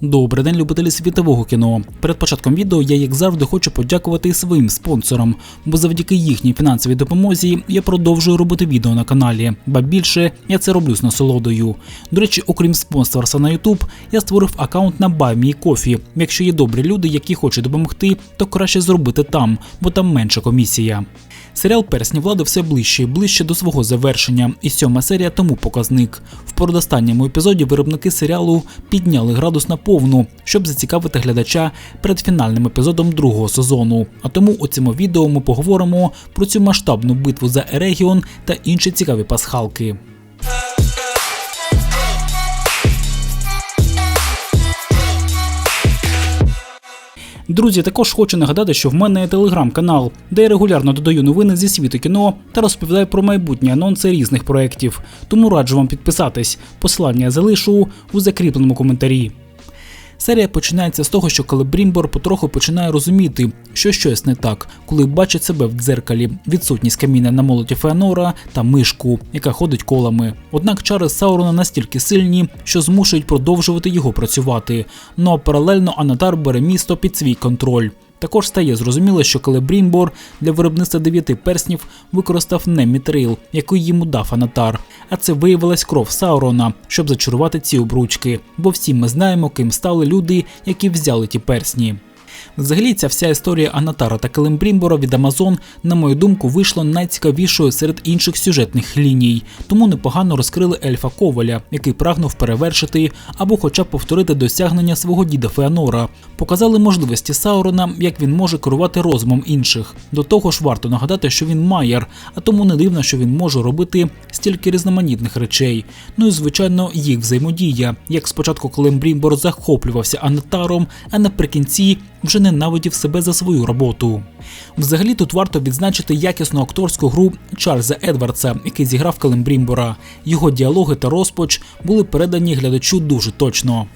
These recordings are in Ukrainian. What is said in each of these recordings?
Добрий день, любителі світового кіно. Перед початком відео я, як завжди, хочу подякувати своїм спонсорам, бо завдяки їхній фінансовій допомозі я продовжую робити відео на каналі. Ба більше я це роблю з насолодою. До речі, окрім спонсорства на YouTube, я створив аккаунт на BuyMeCoffee. Якщо є добрі люди, які хочуть допомогти, то краще зробити там, бо там менша комісія. Серіал Персні влади все ближче і ближче до свого завершення, і сьома серія тому показник. В передостанньому епізоді виробники серіалу підняли градус на повну, щоб зацікавити глядача перед фінальним епізодом другого сезону. А тому у цьому відео ми поговоримо про цю масштабну битву за Ерегіон та інші цікаві пасхалки. Друзі, також хочу нагадати, що в мене є телеграм-канал, де я регулярно додаю новини зі світу кіно та розповідаю про майбутні анонси різних проєктів. Тому раджу вам підписатись. Посилання я залишу у закріпленому коментарі. Серія починається з того, що Калибрімбор потроху починає розуміти, що щось не так, коли бачить себе в дзеркалі, відсутність каміння на молоті Феонора та мишку, яка ходить колами. Однак чари Саурона настільки сильні, що змушують продовжувати його працювати. Ну а паралельно Анатар бере місто під свій контроль. Також стає зрозуміло, що коли Брімбор для виробництва дев'яти перснів використав не мітрил, який йому дав Анатар, а це виявилась кров Саурона, щоб зачарувати ці обручки. Бо всі ми знаємо, ким стали люди, які взяли ті персні. Взагалі, ця вся історія Анатара та Келембрімбора від Амазон, на мою думку, вийшла найцікавішою серед інших сюжетних ліній, тому непогано розкрили ельфа Коваля, який прагнув перевершити або хоча б повторити досягнення свого діда Феонора. Показали можливості Саурона, як він може керувати розумом інших. До того ж, варто нагадати, що він майер, а тому не дивно, що він може робити стільки різноманітних речей. Ну і звичайно, їх взаємодія. Як спочатку Келембрімбор захоплювався Анатаром, а наприкінці вже ненавидів себе за свою роботу. Взагалі тут варто відзначити якісну акторську гру Чарльза Едвардса, який зіграв Калембрімбора. Його діалоги та розпач були передані глядачу дуже точно.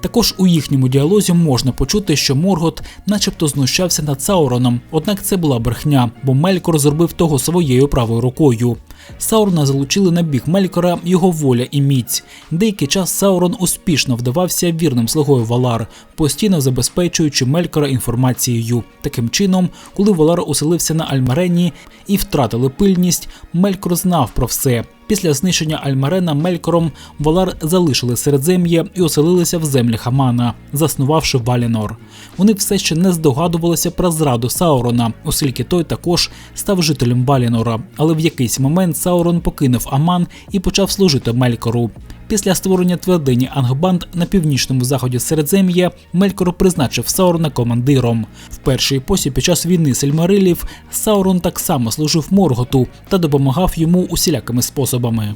Також у їхньому діалозі можна почути, що Моргот начебто знущався над Сауроном, однак це була брехня, бо Мелькор зробив того своєю правою рукою. Саурона залучили на бік Мелькора його воля і міць. Деякий час Саурон успішно вдавався вірним слугою Валар, постійно забезпечуючи Мелькора інформацією. Таким чином, коли Валар оселився на Альмарені і втратили пильність, Мелькор знав про все. Після знищення Альмарена Мелькором Валар залишили середзем'я і оселилися в землі Хамана, заснувавши Валінор. Вони все ще не здогадувалися про зраду Саурона, оскільки той також став жителем Валінора. Але в якийсь момент Саурон покинув Аман і почав служити Мелькору. Після створення твердині Ангбанд на північному заході Середзем'я Мелькор призначив Саурона командиром. В першій епосі під час війни Сельмарилів Саурон так само служив Морготу та допомагав йому усілякими способами.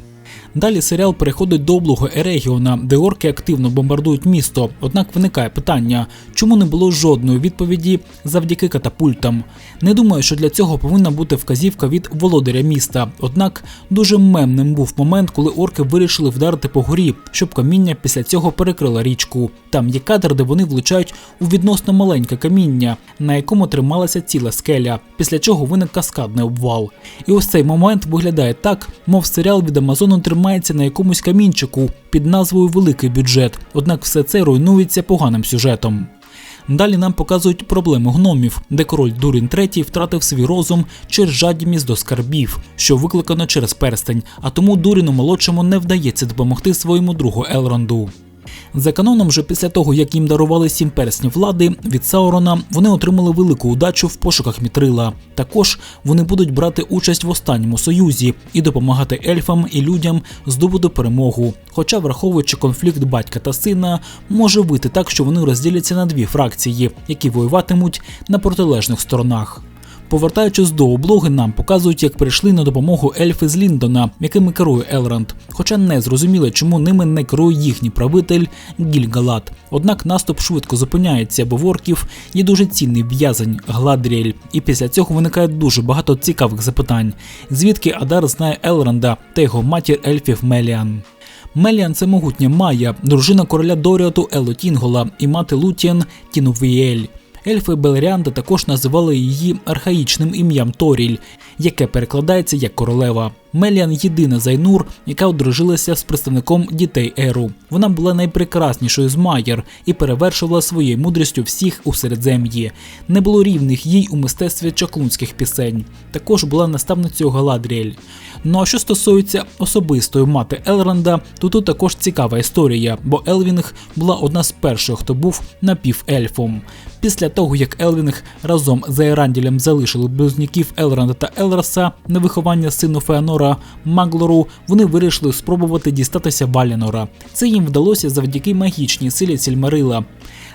Далі серіал переходить до облогу Ерегіона, де орки активно бомбардують місто. Однак виникає питання, чому не було жодної відповіді завдяки катапультам. Не думаю, що для цього повинна бути вказівка від володаря міста. Однак дуже мемним був момент, коли орки вирішили вдарити по горі, щоб каміння після цього перекрило річку. Там є кадр, де вони влучають у відносно маленьке каміння, на якому трималася ціла скеля, після чого виник каскадний обвал. І ось цей момент виглядає так, мов серіал від Амазону тримається на якомусь камінчику під назвою Великий бюджет, однак все це руйнується поганим сюжетом. Далі нам показують проблему гномів, де король Дурін III втратив свій розум через жадібність до скарбів, що викликано через перстень, а тому Дуріну молодшому не вдається допомогти своєму другу Елронду. За каноном, вже після того, як їм дарували сім перснів влади від Саурона, вони отримали велику удачу в пошуках Мітрила. Також вони будуть брати участь в останньому союзі і допомагати ельфам і людям здобути перемогу. Хоча, враховуючи конфлікт батька та сина, може вийти так, що вони розділяться на дві фракції, які воюватимуть на протилежних сторонах. Повертаючись до облоги, нам показують, як прийшли на допомогу ельфи з Ліндона, якими керує Елранд. Хоча не зрозуміло, чому ними не керує їхній правитель Гільгалат. Однак наступ швидко зупиняється, бо в орків є дуже цінний в'язень Гладріель. І після цього виникає дуже багато цікавих запитань. Звідки Адар знає Елранда та його матір ельфів Меліан? Меліан це могутня Майя, дружина короля Доріату Ело Тінгола і мати Лутіан Тінувіель. Ельфи Белеріанда також називали її архаїчним ім'ям Торіль, яке перекладається як королева. Меліан єдина Зайнур, яка одружилася з представником дітей Еру. Вона була найпрекраснішою з Майєр і перевершувала своєю мудрістю всіх у середзем'ї. Не було рівних їй у мистецтві чаклунських пісень. Також була наставницею Галадріель. Ну а що стосується особистої мати Елронда, то тут також цікава історія, бо Елвінг була одна з перших, хто був напівельфом. Після того, як Елвінг разом з Еранділем залишили близнюків Елронда та Елраса на виховання сину Феанора Маглору, вони вирішили спробувати дістатися Балінора. Це їм вдалося завдяки магічній силі Сільмарила.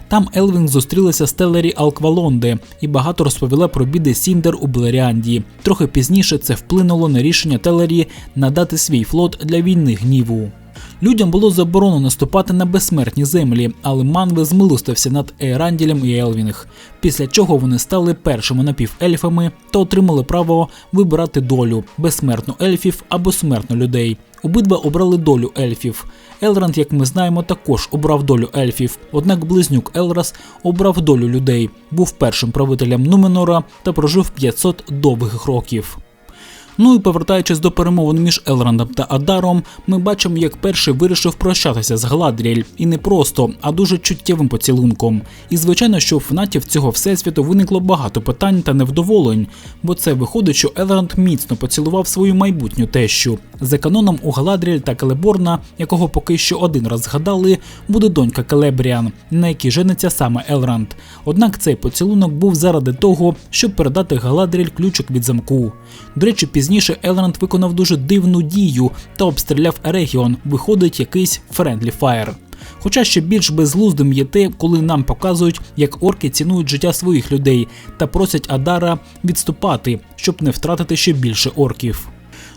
Там Елвін зустрілася з Телері Алквалонди і багато розповіла про біди Сіндер у Белеріанді. Трохи пізніше це вплинуло на рішення Телері надати свій флот для війни гніву. Людям було заборонено наступати на безсмертні землі, але Манве змилостився над Ейранділем і Елвінг, після чого вони стали першими напівельфами та отримали право вибирати долю безсмертну ельфів або смертну людей. Обидва обрали долю ельфів. Елранд, як ми знаємо, також обрав долю ельфів. Однак близнюк Елрас обрав долю людей, був першим правителем Нуменора та прожив 500 довгих років. Ну і повертаючись до перемовин між Елрандом та Адаром, ми бачимо, як перший вирішив прощатися з Гладріель, і не просто, а дуже чуттєвим поцілунком. І звичайно, що у фанатів цього всесвіту виникло багато питань та невдоволень, бо це виходить, що Елранд міцно поцілував свою майбутню тещу. За каноном у Галадріель та Келеборна, якого поки що один раз згадали, буде донька Келебріан, на якій жениться саме Елранд. Однак цей поцілунок був заради того, щоб передати Галадріель ключик від замку. До речі, пізніше Елранд виконав дуже дивну дію та обстріляв Ерегіон, виходить якийсь Friendly Fire. Хоча ще більш безглуздим є те, коли нам показують, як орки цінують життя своїх людей та просять Адара відступати, щоб не втратити ще більше орків.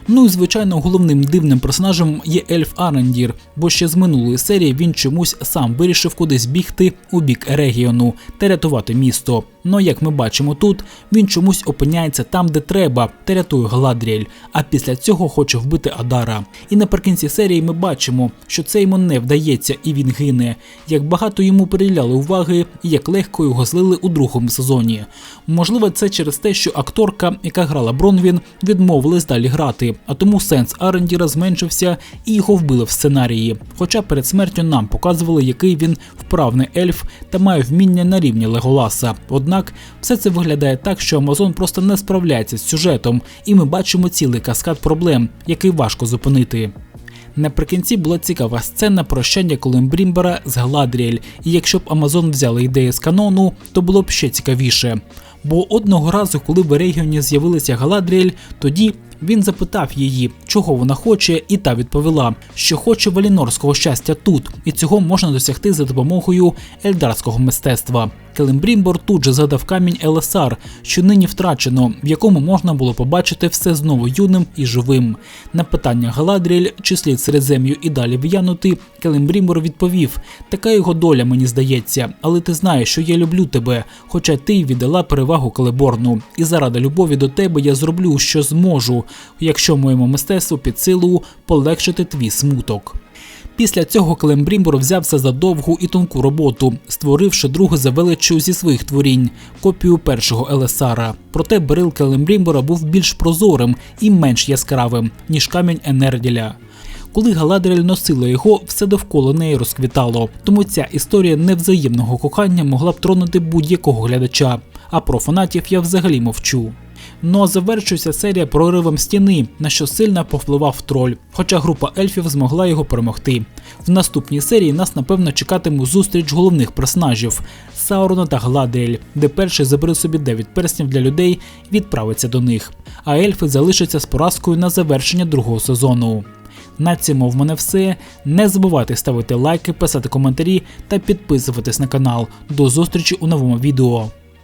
Ну і звичайно, головним дивним персонажем є Ельф Арендір, бо ще з минулої серії він чомусь сам вирішив кудись бігти у бік регіону та рятувати місто. Ну як ми бачимо тут, він чомусь опиняється там, де треба, та рятує Гладріель, а після цього хоче вбити Адара. І наприкінці серії ми бачимо, що це йому не вдається і він гине, як багато йому приділяли уваги і як легко його злили у другому сезоні. Можливо, це через те, що акторка, яка грала Бронвін, відмовилась далі грати, а тому сенс Арендіра зменшився і його вбили в сценарії. Хоча перед смертю нам показували, який він вправний ельф та має вміння на рівні Леголаса. Однак все це виглядає так, що Амазон просто не справляється з сюжетом, і ми бачимо цілий каскад проблем, який важко зупинити. Наприкінці була цікава сцена прощання Колембрімбера з Гладріель, і якщо б Амазон взяли ідеї з канону, то було б ще цікавіше. Бо одного разу, коли в регіоні з'явилася Галадріель, тоді він запитав її, чого вона хоче, і та відповіла, що хоче валінорського щастя тут, і цього можна досягти за допомогою ельдарського мистецтва. Келембрімбор тут же згадав камінь Елесар, що нині втрачено, в якому можна було побачити все знову юним і живим. На питання Галадріель, чи слід середзем'ю і далі в'янути, Келембрімбор відповів: така його доля, мені здається, але ти знаєш, що я люблю тебе, хоча ти й віддала перевагу Келеборну. І заради любові до тебе я зроблю, що зможу, якщо моєму мистецтву під силу полегшити твій смуток. Після цього Клембрімбор взявся за довгу і тонку роботу, створивши другу за величчю зі своїх творінь копію першого Елесара. Проте берил Келембрімбора був більш прозорим і менш яскравим, ніж камінь Енерділя. Коли Галадріель носила його, все довкола неї розквітало. Тому ця історія невзаємного кохання могла б тронути будь-якого глядача. А про фанатів я взагалі мовчу. Ну а завершується серія проривом стіни, на що сильно повпливав троль, хоча група ельфів змогла його перемогти. В наступній серії нас напевно чекатиме зустріч головних персонажів Саурона та Гладіель, де перший забере собі 9 перснів для людей і відправиться до них. А ельфи залишаться з поразкою на завершення другого сезону. На цьому в мене все. Не забувайте ставити лайки, писати коментарі та підписуватись на канал. До зустрічі у новому відео.